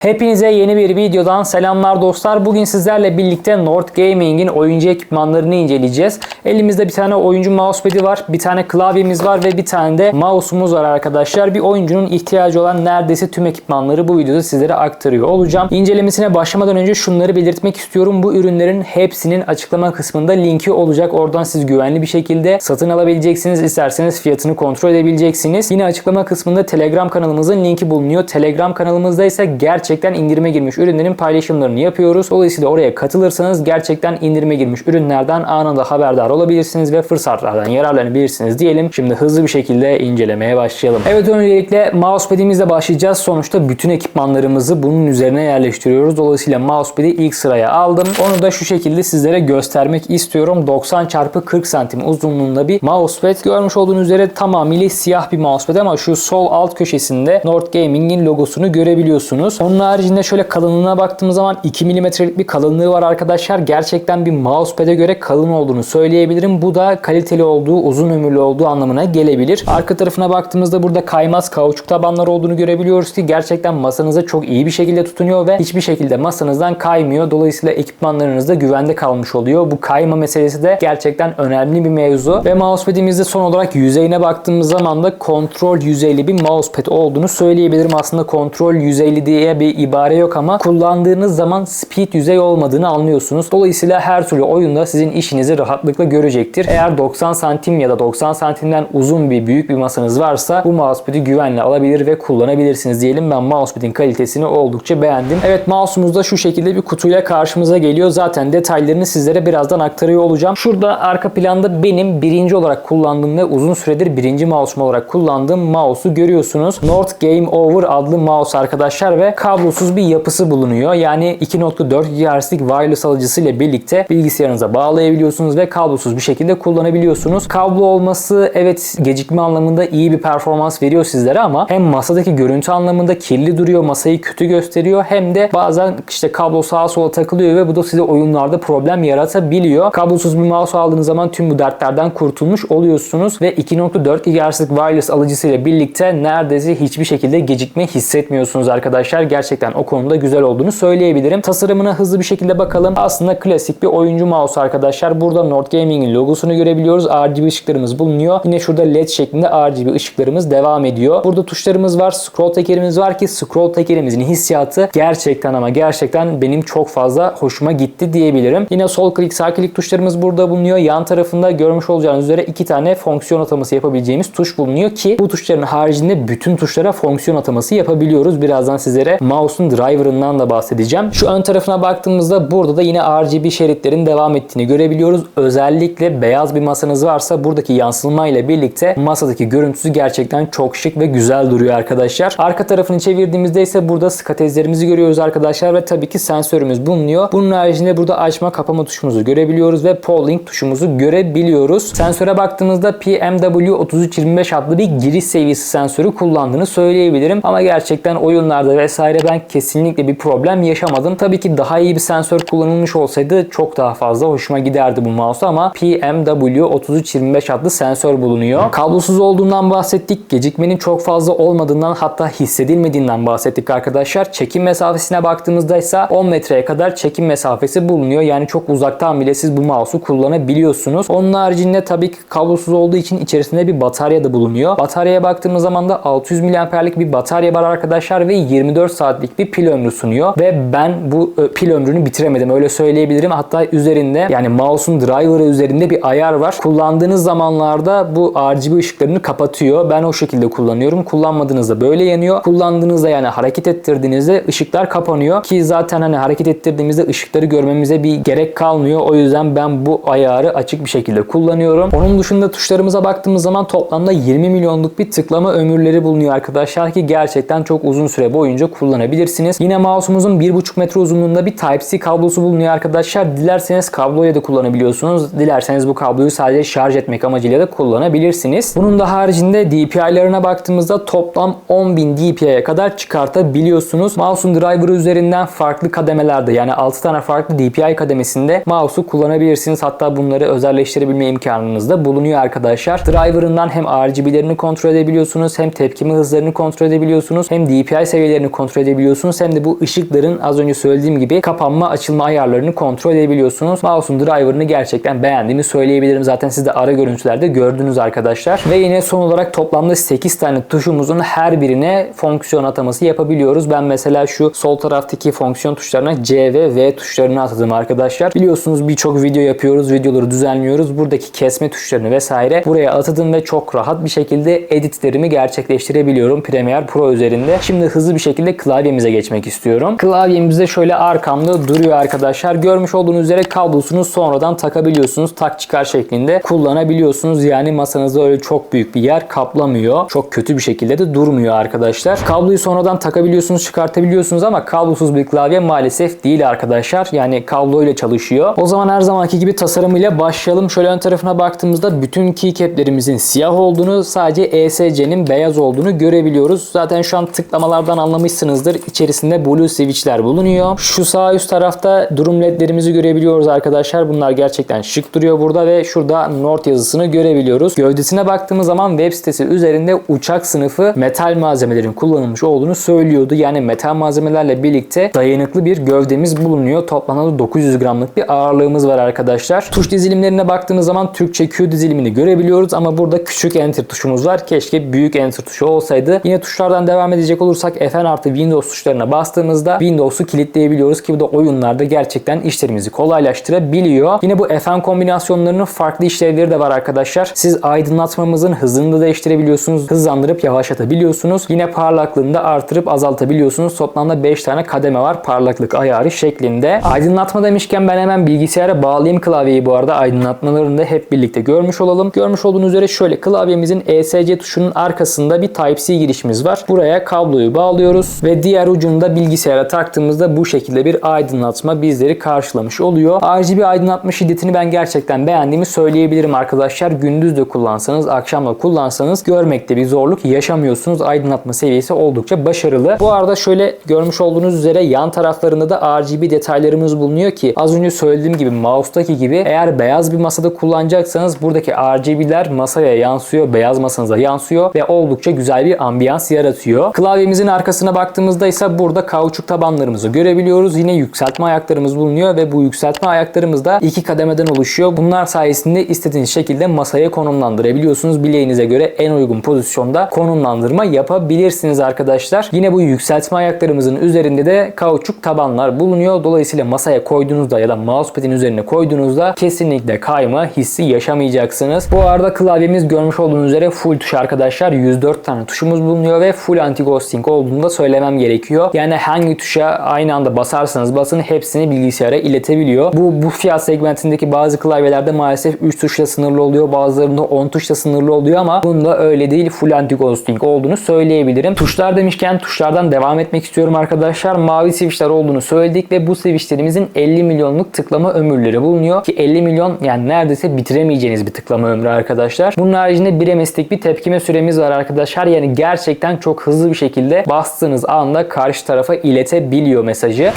Hepinize yeni bir videodan selamlar dostlar. Bugün sizlerle birlikte Nord Gaming'in oyuncu ekipmanlarını inceleyeceğiz. Elimizde bir tane oyuncu mousepad'i var, bir tane klavyemiz var ve bir tane de mouse'umuz var arkadaşlar. Bir oyuncunun ihtiyacı olan neredeyse tüm ekipmanları bu videoda sizlere aktarıyor olacağım. İncelemesine başlamadan önce şunları belirtmek istiyorum. Bu ürünlerin hepsinin açıklama kısmında linki olacak. Oradan siz güvenli bir şekilde satın alabileceksiniz. İsterseniz fiyatını kontrol edebileceksiniz. Yine açıklama kısmında Telegram kanalımızın linki bulunuyor. Telegram kanalımızda ise gerçekten indirime girmiş ürünlerin paylaşımlarını yapıyoruz. Dolayısıyla oraya katılırsanız gerçekten indirime girmiş ürünlerden anında haberdar olabilirsiniz ve fırsatlardan yararlanabilirsiniz diyelim. Şimdi hızlı bir şekilde incelemeye başlayalım. Evet öncelikle mousepad'imizle başlayacağız. Sonuçta bütün ekipmanlarımızı bunun üzerine yerleştiriyoruz. Dolayısıyla mousepad'i ilk sıraya aldım. Onu da şu şekilde sizlere göstermek istiyorum. 90 x 40 santim uzunluğunda bir mousepad. Görmüş olduğunuz üzere tamamıyla siyah bir mousepad ama şu sol alt köşesinde Nord Gaming'in logosunu görebiliyorsunuz. Onun haricinde şöyle kalınlığına baktığımız zaman 2 mm'lik bir kalınlığı var arkadaşlar. Gerçekten bir mousepad'e göre kalın olduğunu söyleyebilirim. Bu da kaliteli olduğu, uzun ömürlü olduğu anlamına gelebilir. Arka tarafına baktığımızda burada kaymaz kauçuk tabanlar olduğunu görebiliyoruz ki gerçekten masanıza çok iyi bir şekilde tutunuyor ve hiçbir şekilde masanızdan kaymıyor. Dolayısıyla ekipmanlarınız da güvende kalmış oluyor. Bu kayma meselesi de gerçekten önemli bir mevzu. Ve mousepad'imizde son olarak yüzeyine baktığımız zaman da kontrol yüzeyli bir mousepad olduğunu söyleyebilirim. Aslında kontrol yüzeyli diye bir ibare yok ama kullandığınız zaman speed yüzey olmadığını anlıyorsunuz. Dolayısıyla her türlü oyunda sizin işinizi rahatlıkla görecektir. Eğer 90 santim ya da 90 santimden uzun bir büyük bir masanız varsa bu mousepad'i güvenle alabilir ve kullanabilirsiniz diyelim. Ben mousepad'in kalitesini oldukça beğendim. Evet mouse'umuz da şu şekilde bir kutuyla karşımıza geliyor. Zaten detaylarını sizlere birazdan aktarıyor olacağım. Şurada arka planda benim birinci olarak kullandığım ve uzun süredir birinci mouse'um olarak kullandığım mouse'u görüyorsunuz. North Game Over adlı mouse arkadaşlar ve kablosuz bir yapısı bulunuyor. Yani 2.4 GHz'lik wireless alıcısı ile birlikte bilgisayarınıza bağlayabiliyorsunuz ve kablosuz bir şekilde kullanabiliyorsunuz. Kablo olması evet gecikme anlamında iyi bir performans veriyor sizlere ama hem masadaki görüntü anlamında kirli duruyor, masayı kötü gösteriyor hem de bazen işte kablo sağa sola takılıyor ve bu da size oyunlarda problem yaratabiliyor. Kablosuz bir mouse aldığınız zaman tüm bu dertlerden kurtulmuş oluyorsunuz ve 2.4 GHz'lik wireless alıcısı ile birlikte neredeyse hiçbir şekilde gecikme hissetmiyorsunuz arkadaşlar. Gerçekten o konuda güzel olduğunu söyleyebilirim. Tasarımına hızlı bir şekilde bakalım. Aslında klasik bir oyuncu mouse arkadaşlar. Burada Nord Gaming'in logosunu görebiliyoruz. RGB ışıklarımız bulunuyor. Yine şurada LED şeklinde RGB ışıklarımız devam ediyor. Burada tuşlarımız var. Scroll tekerimiz var ki scroll tekerimizin hissiyatı gerçekten ama gerçekten benim çok fazla hoşuma gitti diyebilirim. Yine sol klik sağ klik tuşlarımız burada bulunuyor. Yan tarafında görmüş olacağınız üzere iki tane fonksiyon ataması yapabileceğimiz tuş bulunuyor ki bu tuşların haricinde bütün tuşlara fonksiyon ataması yapabiliyoruz. Birazdan sizlere mouse'un driver'ından da bahsedeceğim. Şu ön tarafına baktığımızda burada da yine RGB şeritlerin devam ettiğini görebiliyoruz. Özellikle beyaz bir masanız varsa buradaki yansıma ile birlikte masadaki görüntüsü gerçekten çok şık ve güzel duruyor arkadaşlar. Arka tarafını çevirdiğimizde ise burada skatezlerimizi görüyoruz arkadaşlar ve tabii ki sensörümüz bulunuyor. Bunun haricinde burada açma kapama tuşumuzu görebiliyoruz ve polling tuşumuzu görebiliyoruz. Sensöre baktığımızda PMW3325 adlı bir giriş seviyesi sensörü kullandığını söyleyebilirim. Ama gerçekten oyunlarda vesaire ben kesinlikle bir problem yaşamadım. Tabii ki daha iyi bir sensör kullanılmış olsaydı çok daha fazla hoşuma giderdi bu mouse ama PMW3325 adlı sensör bulunuyor. Kablosuz olduğundan bahsettik. Gecikmenin çok fazla olmadığından hatta hissedilmediğinden bahsettik arkadaşlar. Çekim mesafesine baktığımızda ise 10 metreye kadar çekim mesafesi bulunuyor. Yani çok uzaktan bile siz bu mouse'u kullanabiliyorsunuz. Onun haricinde tabii ki kablosuz olduğu için içerisinde bir batarya da bulunuyor. Bataryaya baktığımız zaman da 600 mAh'lik bir batarya var arkadaşlar ve 24 saatlik bir pil ömrü sunuyor ve ben bu e, pil ömrünü bitiremedim öyle söyleyebilirim. Hatta üzerinde yani mouse'un driver'ı üzerinde bir ayar var. Kullandığınız zamanlarda bu RGB ışıklarını kapatıyor. Ben o şekilde kullanıyorum. Kullanmadığınızda böyle yanıyor. Kullandığınızda yani hareket ettirdiğinizde ışıklar kapanıyor ki zaten hani hareket ettirdiğimizde ışıkları görmemize bir gerek kalmıyor. O yüzden ben bu ayarı açık bir şekilde kullanıyorum. Onun dışında tuşlarımıza baktığımız zaman toplamda 20 milyonluk bir tıklama ömürleri bulunuyor arkadaşlar ki gerçekten çok uzun süre boyunca kullanabilirsiniz. Yine mouse'umuzun 1.5 metre uzunluğunda bir Type-C kablosu bulunuyor arkadaşlar. Dilerseniz kabloya da kullanabiliyorsunuz. Dilerseniz bu kabloyu sadece şarj etmek amacıyla da kullanabilirsiniz. Bunun da haricinde DPI'larına baktığımızda toplam 10.000 DPI'ye kadar çıkartabiliyorsunuz. Mouse'un driver'ı üzerinden farklı kademelerde yani 6 tane farklı DPI kademesinde mouse'u kullanabilirsiniz. Hatta bunları özelleştirebilme imkanınız da bulunuyor arkadaşlar. Driver'ından hem RGB'lerini kontrol edebiliyorsunuz hem tepkime hızlarını kontrol edebiliyorsunuz hem DPI seviyelerini kontrol edebiliyorsunuz edebiliyorsunuz hem de bu ışıkların az önce söylediğim gibi kapanma açılma ayarlarını kontrol edebiliyorsunuz. Mouse'un driver'ını gerçekten beğendiğimi söyleyebilirim. Zaten siz de ara görüntülerde gördünüz arkadaşlar. Ve yine son olarak toplamda 8 tane tuşumuzun her birine fonksiyon ataması yapabiliyoruz. Ben mesela şu sol taraftaki fonksiyon tuşlarına C ve V tuşlarını atadım arkadaşlar. Biliyorsunuz birçok video yapıyoruz, videoları düzenliyoruz. Buradaki kesme tuşlarını vesaire buraya atadım ve çok rahat bir şekilde editlerimi gerçekleştirebiliyorum Premiere Pro üzerinde. Şimdi hızlı bir şekilde klavyemize geçmek istiyorum. Klavyemizde şöyle arkamda duruyor arkadaşlar. Görmüş olduğunuz üzere kablosunu sonradan takabiliyorsunuz. Tak çıkar şeklinde kullanabiliyorsunuz. Yani masanızda öyle çok büyük bir yer kaplamıyor. Çok kötü bir şekilde de durmuyor arkadaşlar. Kabloyu sonradan takabiliyorsunuz, çıkartabiliyorsunuz ama kablosuz bir klavye maalesef değil arkadaşlar. Yani kablo ile çalışıyor. O zaman her zamanki gibi tasarımıyla başlayalım. Şöyle ön tarafına baktığımızda bütün keycap'lerimizin siyah olduğunu, sadece ESC'nin beyaz olduğunu görebiliyoruz. Zaten şu an tıklamalardan anlamışsınızdır. İçerisinde blue switch'ler bulunuyor. Şu sağ üst tarafta durum ledlerimizi görebiliyoruz arkadaşlar. Bunlar gerçekten şık duruyor burada ve şurada North yazısını görebiliyoruz. Gövdesine baktığımız zaman web sitesi üzerinde uçak sınıfı metal malzemelerin kullanılmış olduğunu söylüyordu. Yani metal malzemelerle birlikte dayanıklı bir gövdemiz bulunuyor. Toplamda 900 gramlık bir ağırlığımız var arkadaşlar. Tuş dizilimlerine baktığımız zaman Türkçe Q dizilimini görebiliyoruz ama burada küçük enter tuşumuz var. Keşke büyük enter tuşu olsaydı. Yine tuşlardan devam edecek olursak Fn artı Windows tuşlarına bastığımızda Windows'u kilitleyebiliyoruz ki bu da oyunlarda gerçekten işlerimizi kolaylaştırabiliyor. Yine bu Fn kombinasyonlarının farklı işlevleri de var arkadaşlar. Siz aydınlatmamızın hızını da değiştirebiliyorsunuz. Hızlandırıp yavaşlatabiliyorsunuz. Yine parlaklığını da artırıp azaltabiliyorsunuz. Toplamda 5 tane kademe var parlaklık ayarı şeklinde. Aydınlatma demişken ben hemen bilgisayara bağlayayım klavyeyi bu arada. Aydınlatmalarını da hep birlikte görmüş olalım. Görmüş olduğunuz üzere şöyle klavyemizin ESC tuşunun arkasında bir Type-C girişimiz var. Buraya kabloyu bağlıyoruz ve diğer ucunda bilgisayara taktığımızda bu şekilde bir aydınlatma bizleri karşılamış oluyor. RGB aydınlatma şiddetini ben gerçekten beğendiğimi söyleyebilirim arkadaşlar. Gündüz de kullansanız, akşam da kullansanız görmekte bir zorluk yaşamıyorsunuz. Aydınlatma seviyesi oldukça başarılı. Bu arada şöyle görmüş olduğunuz üzere yan taraflarında da RGB detaylarımız bulunuyor ki az önce söylediğim gibi mouse'daki gibi eğer beyaz bir masada kullanacaksanız buradaki RGB'ler masaya yansıyor, beyaz masanıza yansıyor ve oldukça güzel bir ambiyans yaratıyor. Klavyemizin arkasına baktığımızda ise burada kauçuk tabanlarımızı görebiliyoruz. Yine yükseltme ayaklarımız bulunuyor ve bu yükseltme ayaklarımız da iki kademeden oluşuyor. Bunlar sayesinde istediğiniz şekilde masaya konumlandırabiliyorsunuz. Bileğinize göre en uygun pozisyonda konumlandırma yapabilirsiniz arkadaşlar. Yine bu yükseltme ayaklarımızın üzerinde de kauçuk tabanlar bulunuyor. Dolayısıyla masaya koyduğunuzda ya da mousepad'in üzerine koyduğunuzda kesinlikle kayma hissi yaşamayacaksınız. Bu arada klavyemiz görmüş olduğunuz üzere full tuş arkadaşlar. 104 tane tuşumuz bulunuyor ve full anti ghosting olduğunu da söylemem gerekiyor. Yani hangi tuşa aynı anda basarsanız basın hepsini bilgisayara iletebiliyor. Bu bu fiyat segmentindeki bazı klavyelerde maalesef 3 tuşla sınırlı oluyor. Bazılarında 10 tuşla sınırlı oluyor ama bunda öyle değil. Full anti ghosting olduğunu söyleyebilirim. Tuşlar demişken tuşlardan devam etmek istiyorum arkadaşlar. Mavi switchler olduğunu söyledik ve bu switchlerimizin 50 milyonluk tıklama ömürleri bulunuyor ki 50 milyon yani neredeyse bitiremeyeceğiniz bir tıklama ömrü arkadaşlar. Bunun haricinde 1 MS'lik bir tepkime süremiz var arkadaşlar. Yani gerçekten çok hızlı bir şekilde bastığınız anda karşı tarafa iletebiliyor mesajı.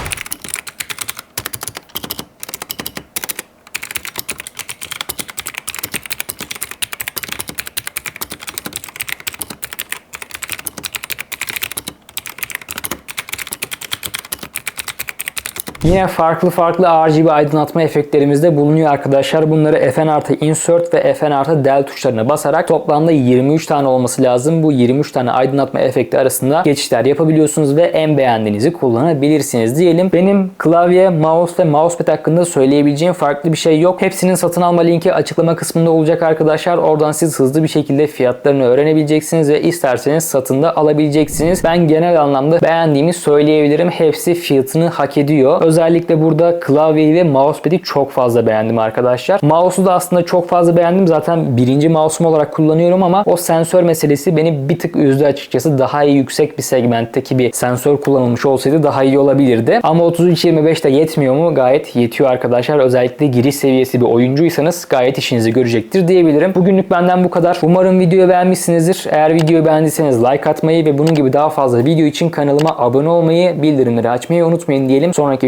Yine farklı farklı RGB aydınlatma efektlerimiz de bulunuyor arkadaşlar. Bunları Fn artı Insert ve Fn artı Del tuşlarına basarak toplamda 23 tane olması lazım. Bu 23 tane aydınlatma efekti arasında geçişler yapabiliyorsunuz ve en beğendiğinizi kullanabilirsiniz diyelim. Benim klavye, mouse ve mousepad hakkında söyleyebileceğim farklı bir şey yok. Hepsinin satın alma linki açıklama kısmında olacak arkadaşlar. Oradan siz hızlı bir şekilde fiyatlarını öğrenebileceksiniz ve isterseniz satında alabileceksiniz. Ben genel anlamda beğendiğimi söyleyebilirim. Hepsi fiyatını hak ediyor. Özellikle burada klavyeyi ve mousepad'i çok fazla beğendim arkadaşlar. Mouse'u da aslında çok fazla beğendim. Zaten birinci mouse'um olarak kullanıyorum ama o sensör meselesi beni bir tık üzdü açıkçası. Daha iyi yüksek bir segmentteki bir sensör kullanılmış olsaydı daha iyi olabilirdi. Ama 33-25 de yetmiyor mu? Gayet yetiyor arkadaşlar. Özellikle giriş seviyesi bir oyuncuysanız gayet işinizi görecektir diyebilirim. Bugünlük benden bu kadar. Umarım videoyu beğenmişsinizdir. Eğer videoyu beğendiyseniz like atmayı ve bunun gibi daha fazla video için kanalıma abone olmayı, bildirimleri açmayı unutmayın diyelim. Sonraki